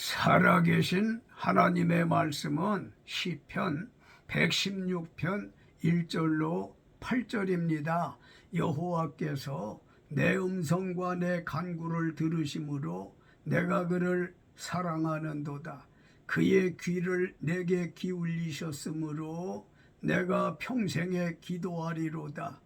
살아계신 하나님의 말씀은 시편 116편 1절로 8절입니다. 여호와께서 내 음성과 내 간구를 들으심으로 내가 그를 사랑하는도다. 그의 귀를 내게 기울이셨으므로 내가 평생에 기도하리로다.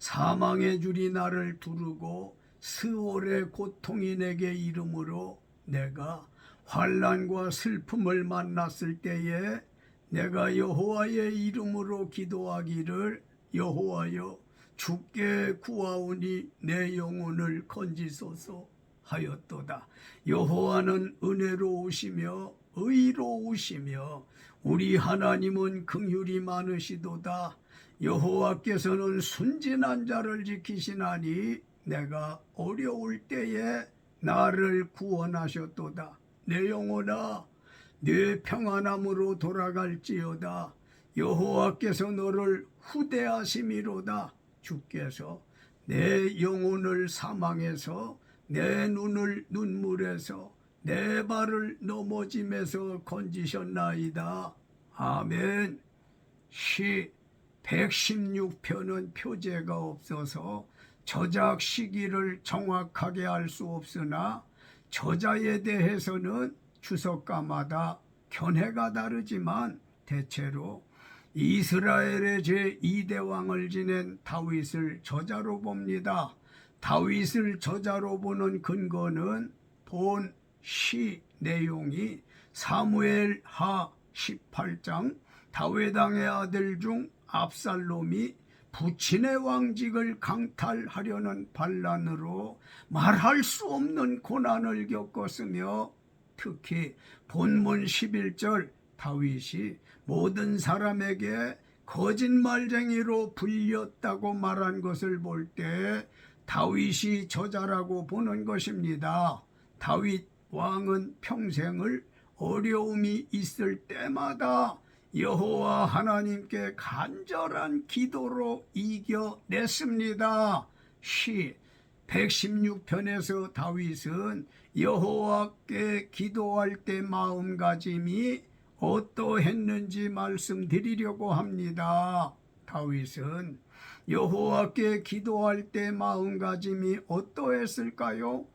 사망의 줄이 나를 두르고 스올의 고통이 내게 이름으로 내가 환란과 슬픔을 만났을 때에 내가 여호와의 이름으로 기도하기를 여호와여 주께 구하오니 내 영혼을 건지소서 하였도다. 여호와는 은혜로우시며 의로우시며 우리 하나님은 긍휼이 많으시도다. 여호와께서는 순진한 자를 지키시나니 내가 어려울 때에 나를 구원하셨도다. 내 영혼아 내 평안함으로 돌아갈지어다. 여호와께서 너를 후대하심이로다. 주께서 내 영혼을 사망해서 내 눈을 눈물에서 내 발을 넘어짐에서 건지셨나이다. 아멘. 시 116편은 표제가 없어서 저작 시기를 정확하게 알 수 없으나 저자에 대해서는 주석가마다 견해가 다르지만 대체로 이스라엘의 제2대 왕을 지낸 다윗을 저자로 봅니다. 다윗을 저자로 보는 근거는 본 시 내용이 사무엘 하 18장 다윗왕의 아들 중 압살롬이 부친의 왕직을 강탈하려는 반란으로 말할 수 없는 고난을 겪었으며 특히 본문 11절 다윗이 모든 사람에게 거짓말쟁이로 불렸다고 말한 것을 볼 때 다윗이 저자라고 보는 것입니다. 다윗 왕은 평생을 어려움이 있을 때마다 여호와 하나님께 간절한 기도로 이겨냈습니다. 시 116편에서 다윗은 여호와께 기도할 때 마음가짐이 어떠했는지 말씀드리려고 합니다. 다윗은 여호와께 기도할 때 마음가짐이 어떠했을까요?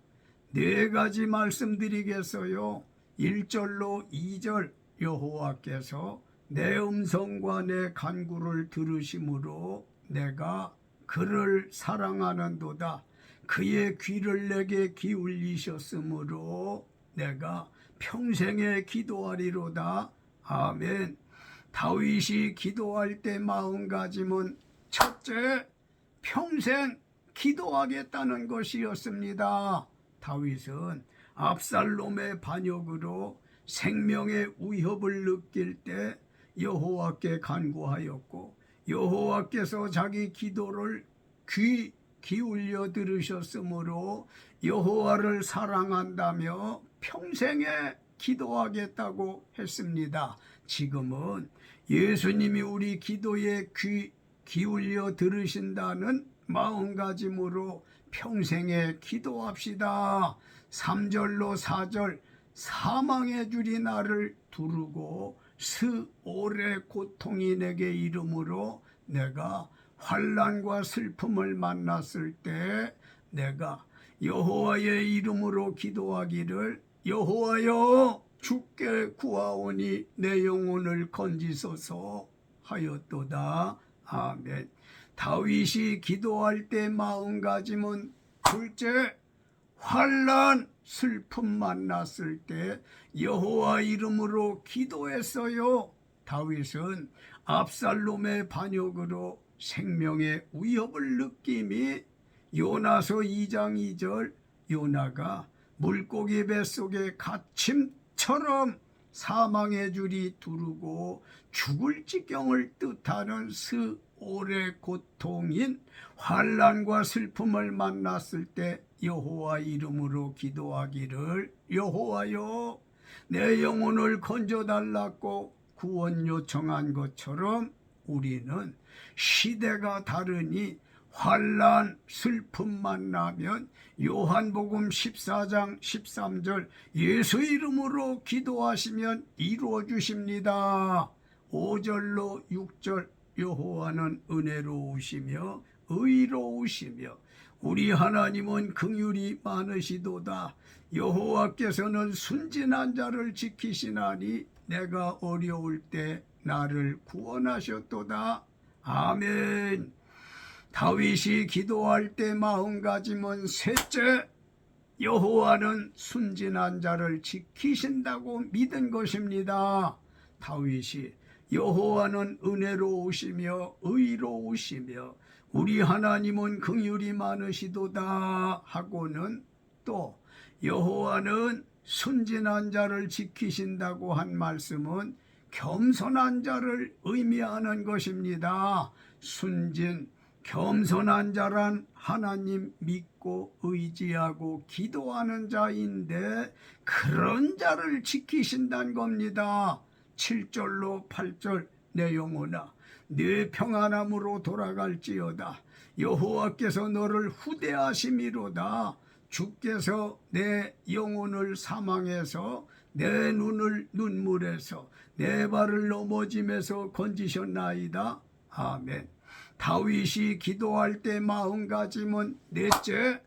네 가지 말씀드리겠어요. 1절로 2절 여호와께서 내 음성과 내 간구를 들으심으로 내가 그를 사랑하는도다. 그의 귀를 내게 기울이셨으므로 내가 평생에 기도하리로다. 아멘. 다윗이 기도할 때 마음가짐은 첫째, 평생 기도하겠다는 것이었습니다. 다윗은 압살롬의 반역으로 생명의 위협을 느낄 때 여호와께 간구하였고 여호와께서 자기 기도를 귀 기울여 들으셨으므로 여호와를 사랑한다며 평생에 기도하겠다고 했습니다. 지금은 예수님이 우리 기도에 귀 기울여 들으신다는 마음가짐으로 평생에 기도합시다. 3절로 4절 사망의 줄이 나를 두르고 스올의 고통이 내게 이름으로 내가 환란과 슬픔을 만났을 때 내가 여호와의 이름으로 기도하기를 여호와여 주께 구하오니 내 영혼을 건지소서 하였도다. 아멘. 다윗이 기도할 때 마음가짐은 둘째 환란 슬픔 만났을 때 여호와 이름으로 기도했어요. 다윗은 압살롬의 반역으로 생명의 위협을 느낌이 요나서 2장 2절 요나가 물고기 뱃속에 갇힘처럼 사망의 줄이 두르고 죽을 지경을 뜻하는 스 올의 고통인 환란과 슬픔을 만났을 때 여호와 이름으로 기도하기를 여호와여 내 영혼을 건져 달라고 구원 요청한 것처럼 우리는 시대가 다르니 환란 슬픔 만 나면 요한복음 14장 13절 예수 이름으로 기도하시면 이루어 주십니다. 5절로 6절 여호와는 은혜로우시며 의로우시며 우리 하나님은 긍휼이 많으시도다. 여호와께서는 순진한 자를 지키시나니 내가 어려울 때 나를 구원하셨도다. 아멘. 다윗이 기도할 때 마음가짐은 셋째 여호와는 순진한 자를 지키신다고 믿은 것입니다. 다윗이 여호와는 은혜로우시며 의로우시며 우리 하나님은 긍휼이 많으시도다 하고는 또 여호와는 순진한 자를 지키신다고 한 말씀은 겸손한 자를 의미하는 것입니다. 순진 겸손한 자란 하나님 믿고 의지하고 기도하는 자인데 그런 자를 지키신다는 겁니다. 7절로 8절 내 영혼아 내 평안함으로 돌아갈지어다. 여호와께서 너를 후대하심이로다. 주께서 내 영혼을 사망해서 내 눈을 눈물에서 내 발을 넘어짐에서 건지셨나이다. 아멘. 다윗이 기도할 때 마음가짐은 넷째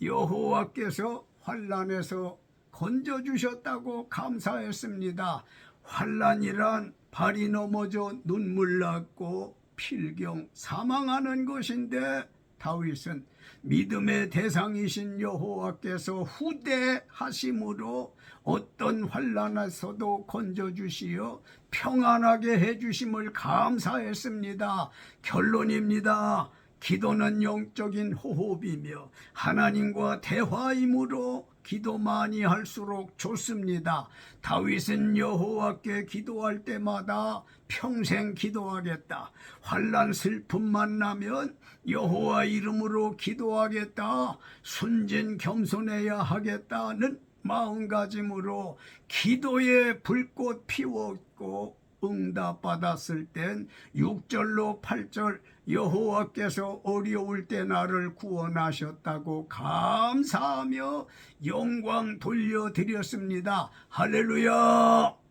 여호와께서 환란에서 건져 주셨다고 감사했습니다. 환란이란 발이 넘어져 눈물 났고 필경 사망하는 것인데 다윗은 믿음의 대상이신 여호와께서 후대하심으로 어떤 환란에서도 건져 주시어 평안하게 해 주심을 감사했습니다. 결론입니다. 기도는 영적인 호흡이며 하나님과 대화이므로 기도 많이 할수록 좋습니다. 다윗은 여호와께 기도할 때마다 평생 기도하겠다. 환란 슬픔만 나면 여호와 이름으로 기도하겠다. 순진 겸손해야 하겠다는 마음가짐으로 기도의 불꽃 피웠고 응답받았을 땐 6절로 8절 여호와께서 어려울 때 나를 구원하셨다고 감사하며 영광 돌려드렸습니다. 할렐루야!